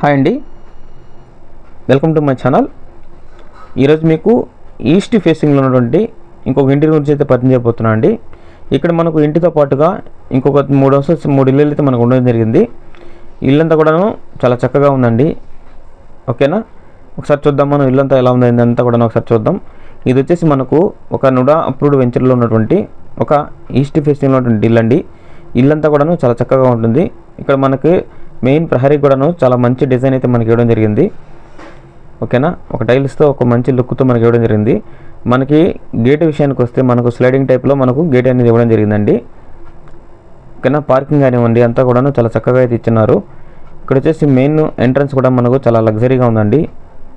Hi అండి. Welcome to my channel. ఈరోజు మీకు ఈస్ట్ ఫేసింగ్లో ఉన్నటువంటి ఇంకొక ఇంటి గురించి అయితే పరిచయం చేయబోతున్నా అండి. ఇక్కడ మనకు ఇంటితో పాటుగా ఇంకొక మూడు హౌసెస్ మూడు ఇల్లు అయితే మనకు ఉండడం జరిగింది. ఇల్లంతా కూడాను చాలా చక్కగా ఉందండి. ఓకేనా? ఒకసారి చూద్దాం మనం ఇల్లంతా ఎలా ఉందండి అంతా కూడా ఒకసారి చూద్దాం. ఇది వచ్చేసి మనకు ఒక నుడా అప్రూవ్డ్ వెంచర్లో ఉన్నటువంటి ఒక ఈస్ట్ ఫేసింగ్లో ఉన్నటువంటి ఇల్లు అండి ఇల్లంతా కూడాను చాలా చక్కగా ఉంటుంది. ఇక్కడ మనకి మెయిన్ ప్రహరీ కూడాను చాలా మంచి డిజైన్ అయితే మనకి ఇవ్వడం జరిగింది. ఓకేనా? ఒక టైల్స్తో ఒక మంచి లుక్తో మనకి ఇవ్వడం జరిగింది. మనకి గేట్ విషయానికి వస్తే మనకు స్లైడింగ్ టైప్లో మనకు గేట్ అనేది ఇవ్వడం జరిగిందండి. ఓకేనా? పార్కింగ్ కానివ్వండి అంతా కూడాను చాలా చక్కగా అయితే ఇచ్చినారు. ఇక్కడ వచ్చేసి మెయిన్ ఎంట్రన్స్ కూడా మనకు చాలా లగ్జరీగా ఉందండి.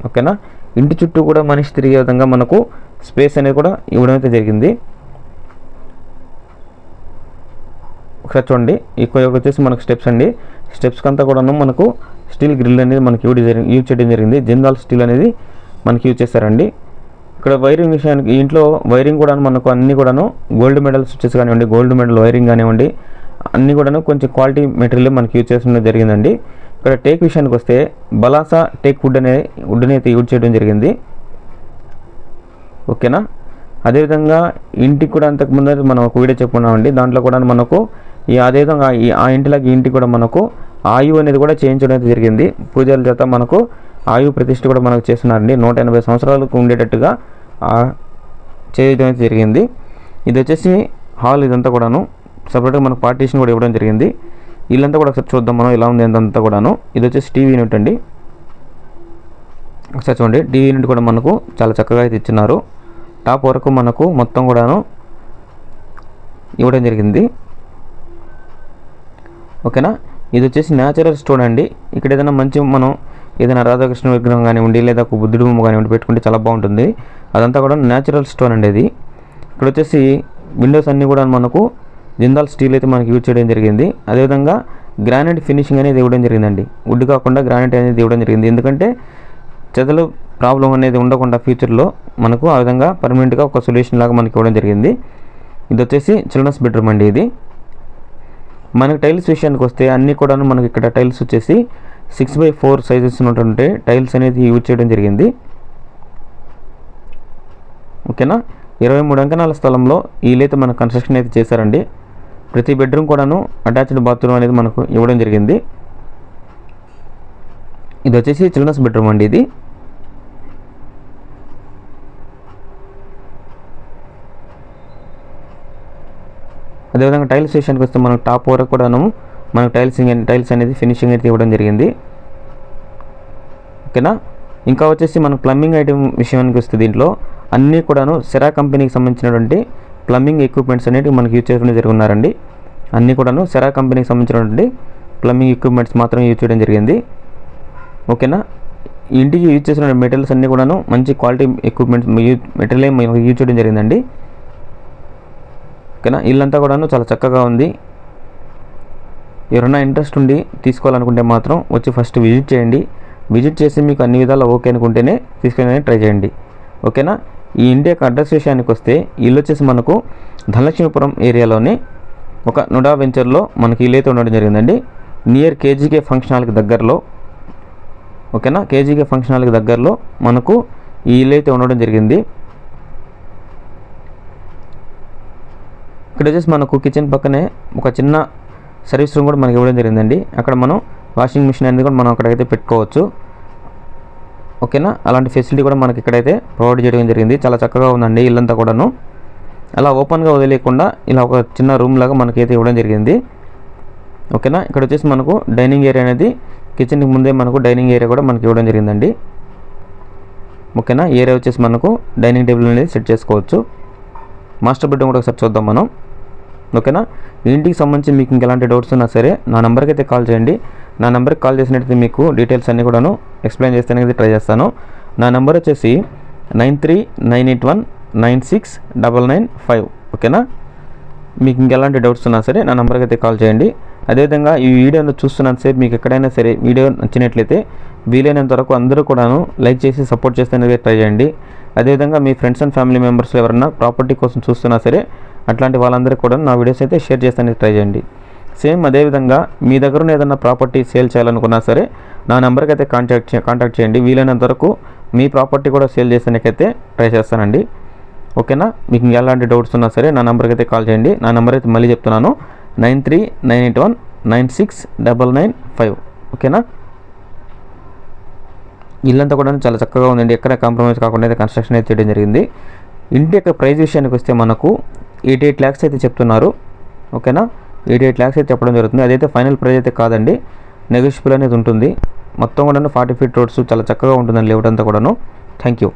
ఓకేనా? ఇంటి చుట్టూ కూడా మనిషి తిరిగే విధంగా మనకు స్పేస్ అనేది కూడా ఇవ్వడం అయితే జరిగింది. ఒకసారి చూడండి. ఈ వచ్చేసి మనకు స్టెప్స్ అండి. స్టెప్స్కి అంతా కూడాను మనకు స్టీల్ గ్రిల్ అనేది మనకి యూజ్ యూజ్ చేయడం జరిగింది. జిందాల్ స్టీల్ అనేది మనకి యూజ్ చేస్తారండి. ఇక్కడ వైరింగ్ విషయానికి ఇంట్లో వైరింగ్ కూడా మనకు అన్నీ కూడాను గోల్డ్ మెడల్ స్విచ్చెస్ కానివ్వండి గోల్డ్ మెడల్ వైరింగ్ కానివ్వండి అన్నీ కూడాను కొంచెం క్వాలిటీ మెటీరియల్ మనకి యూజ్ చేసిన జరిగిందండి. ఇక్కడ టేక్ విషయానికి వస్తే బలాసా టేక్ వుడ్ అనే వుడ్ని అయితే యూజ్ చేయడం జరిగింది. ఓకేనా? అదేవిధంగా ఇంటికి కూడా అంతకు ముందు మనం ఒక వీడియో చెప్పుకున్నామండి. దాంట్లో కూడా మనకు ఈ అదేవిధంగా ఈ ఆ ఇంటిలోకి ఇంటి ఇంటికి కూడా మనకు ఆయువు అనేది కూడా చేయించడం అయితే జరిగింది. పూజల చేత మనకు ఆయువు ప్రతిష్ఠ కూడా మనకు చేస్తున్నారండి. నూట ఎనభై సంవత్సరాలకు ఉండేటట్టుగా చేయడం అయితే జరిగింది. ఇది వచ్చేసి హాల్ ఇదంతా కూడాను. సపరేట్గా మనకు పార్టీషన్ కూడా ఇవ్వడం జరిగింది. ఇల్లంతా కూడా ఒకసారి చూద్దాం మనం ఎలా ఉంది అంతా కూడాను. ఇది వచ్చేసి టీవీ యూనిట్ అండి. ఒకసారి చూడండి. టీవీ యూనిట్ కూడా మనకు చాలా చక్కగా అయితే ఇచ్చినారు. టాప్ వరకు మనకు మొత్తం కూడాను ఇవ్వడం జరిగింది. ఓకేనా? ఇది వచ్చేసి న్యాచురల్ స్టోన్ అండి. ఇక్కడ ఏదైనా మంచి మనం ఏదైనా రాధాకృష్ణ విగ్రహం కానివ్వండి లేదా ఒక బుద్ధుడు బొమ్మ కానివ్వండి పెట్టుకుంటే చాలా బాగుంటుంది. అదంతా కూడా న్యాచురల్ స్టోన్ అండి ఇది. ఇక్కడ వచ్చేసి విండోస్ అన్నీ కూడా మనకు జిందాల్ స్టీల్ అయితే మనకి యూజ్ చేయడం జరిగింది. అదేవిధంగా గ్రానైట్ ఫినిషింగ్ అనేది ఇవ్వడం జరిగిందండి. వుడ్ కాకుండా గ్రానైట్ అనేది ఇవ్వడం జరిగింది. ఎందుకంటే చెదలు ప్రాబ్లం అనేది ఉండకుండా ఫ్యూచర్లో మనకు ఆ విధంగా పర్మనెంట్గా ఒక సొల్యూషన్ లాగా మనకి ఇవ్వడం జరిగింది. ఇది వచ్చేసి చిల్డ్రన్స్ బెడ్రూమ్ అండి ఇది. మనకి టైల్స్ విషయానికి వస్తే అన్నీ కూడాను మనకి ఇక్కడ టైల్స్ వచ్చేసి సిక్స్ బై ఫోర్ సైజెస్ ఉన్నటువంటి టైల్స్ అనేది యూజ్ చేయడం జరిగింది. ఓకేనా? ఇరవై మూడు అంకణాల స్థలంలో వీలైతే మన కన్స్ట్రక్షన్ అయితే చేశారండి. ప్రతి బెడ్రూమ్ కూడాను అటాచ్డ్ బాత్రూమ్ అనేది మనకు ఇవ్వడం జరిగింది. ఇది వచ్చేసి చిల్డ్రన్స్ బెడ్రూమ్ అండి ఇది. అదేవిధంగా టైల్స్ విషయానికి వస్తే మనకు టాప్ వరకు కూడాను మనకు టైల్సింగ్ టైల్స్ అనేది ఫినిషింగ్ అయితే ఇవ్వడం జరిగింది. ఓకేనా? ఇంకా వచ్చేసి మనకు ప్లంబింగ్ ఐటమ్ విషయానికి వస్తే దీంట్లో అన్నీ కూడాను సెరా కంపెనీకి సంబంధించినటువంటి ప్లంబింగ్ ఎక్విప్మెంట్స్ అనేవి మనకి యూజ్ చేయడం జరుగుతున్నారండి. అన్నీ కూడాను సెరా కంపెనీకి సంబంధించినటువంటి ప్లంబింగ్ ఎక్విప్మెంట్స్ మాత్రం యూజ్ చేయడం జరిగింది. ఓకేనా? ఇంటికి యూజ్ చేసిన మెటీరియల్స్ అన్నీ కూడాను మంచి క్వాలిటీ ఎక్విప్మెంట్స్ మెటీరియల్ యూజ్ చేయడం జరిగిందండి. ఓకేనా? ఇల్లంతా కూడాను చాలా చక్కగా ఉంది. ఎవరైనా ఇంట్రెస్ట్ ఉండి తీసుకోవాలనుకుంటే మాత్రం వచ్చి ఫస్ట్ విజిట్ చేయండి. విజిట్ చేసి మీకు అన్ని విధాలు ఓకే అనుకుంటేనే తీసుకెళ్ళాలని ట్రై చేయండి. ఓకేనా? ఈ ఇంటి యొక్క అడ్రస్ విషయానికి వస్తే ఇల్లు వచ్చేసి మనకు ధనలక్ష్మీపురం ఏరియాలోని ఒక నుడా వెంచర్లో మనకి ఇల్లు అయితే ఉండడం జరిగిందండి. నియర్ కేజీకే ఫంక్షన్ హాల్కి దగ్గరలో ఓకేనా? కేజీకే ఫంక్షన్ హాల్కి దగ్గరలో మనకు ఈ ఇల్లు అయితే ఉండడం జరిగింది. ఇక్కడ వచ్చేసి మనకు కిచెన్ పక్కనే ఒక చిన్న సర్వీస్ రూమ్ కూడా మనకి ఇవ్వడం జరిగిందండి. అక్కడ మనం వాషింగ్ మిషన్ అనేది కూడా మనం అక్కడైతే పెట్టుకోవచ్చు. ఓకేనా? అలాంటి ఫెసిలిటీ కూడా మనకి ఇక్కడైతే ప్రొవైడ్ చేయడం జరిగింది. చాలా చక్కగా ఉందండి ఇల్లంతా కూడాను. అలా ఓపెన్గా వదిలేయకుండా ఇలా ఒక చిన్న రూమ్ లాగా మనకైతే ఇవ్వడం జరిగింది. ఓకేనా? ఇక్కడ వచ్చేసి మనకు డైనింగ్ ఏరియా అనేది కిచెన్కి ముందే మనకు డైనింగ్ ఏరియా కూడా మనకి ఇవ్వడం జరిగిందండి. ఓకేనా? ఏరియా వచ్చేసి మనకు డైనింగ్ టేబుల్ అనేది సెట్ చేసుకోవచ్చు. మాస్టర్ బెడ్రూమ్ కూడా ఒకసారి చూద్దాం మనం. ఓకేనా? ఇంటికి సంబంధించి మీకు ఇంకెలాంటి డౌట్స్ ఉన్నా సరే నా నెంబర్కి అయితే కాల్ చేయండి. నా నెంబర్కి కాల్ చేసినట్టయితే మీకు డీటెయిల్స్ అన్నీ కూడాను ఎక్స్ప్లెయిన్ చేస్తానికి ట్రై చేస్తాను. నా నెంబర్ వచ్చేసి nine three nine eight one nine six double nine five ఓకేనా? మీకు ఇంకెలాంటి డౌట్స్ ఉన్నా సరే నా నెంబర్కి అయితే కాల్ చేయండి. అదేవిధంగా ఈ వీడియోను చూస్తున్నంతసేపు మీకు ఎక్కడైనా సరే వీడియో నచ్చినట్లయితే వీలైనంత వరకు అందరూ కూడాను లైక్ చేసి సపోర్ట్ చేస్తే ట్రై చేయండి. అదేవిధంగా మీ ఫ్రెండ్స్ అండ్ ఫ్యామిలీ మెంబర్స్ ఎవరైనా ప్రాపర్టీ కోసం చూస్తున్నా సరే అట్లాంటి వాళ్ళందరికీ కూడా నా వీడియోస్ అయితే షేర్ చేస్తానికి ట్రై చేయండి. సేమ్ అదేవిధంగా మీ దగ్గర ఉన్న ఏదైనా ప్రాపర్టీ సేల్ చేయాలనుకున్నా సరే నా నెంబర్కి అయితే కాంటాక్ట్ కాంటాక్ట్ చేయండి. వీలైనంత వరకు మీ ప్రాపర్టీ కూడా సేల్ చేసేందుకైతే ట్రై చేస్తానండి. ఓకేనా? మీకు ఎలాంటి డౌట్స్ ఉన్నా సరే నా నెంబర్కి అయితే కాల్ చేయండి. నా నెంబర్ అయితే మళ్ళీ చెప్తున్నాను. Nine three nine eight one nine six double nine five. ఓకేనా? ఇల్లంతా కూడా చాలా చక్కగా ఉందండి. ఎక్కడ కాంప్రమైజ్ కాకుండా అయితే కన్స్ట్రక్షన్ అయితే చేయడం జరిగింది. ఇంటి యొక్క ప్రైస్ విషయానికి వస్తే మనకు ఎయిటీ ఎయిట్ ల్యాక్స్ అయితే చెప్తున్నారు. ఓకేనా? ఎయిటీ ఎయిట్ ల్యాక్స్ అయితే చెప్పడం జరుగుతుంది. అదైతే ఫైనల్ ప్రైజ్ అయితే కాదండి. నెగోషియబుల్ అనేది ఉంటుంది. మొత్తం కూడా ఫార్టీ ఫీట్ రోడ్స్ చాలా చక్కగా ఉంటుందండి లేఅవుట్ అంతా కూడాను. Thank you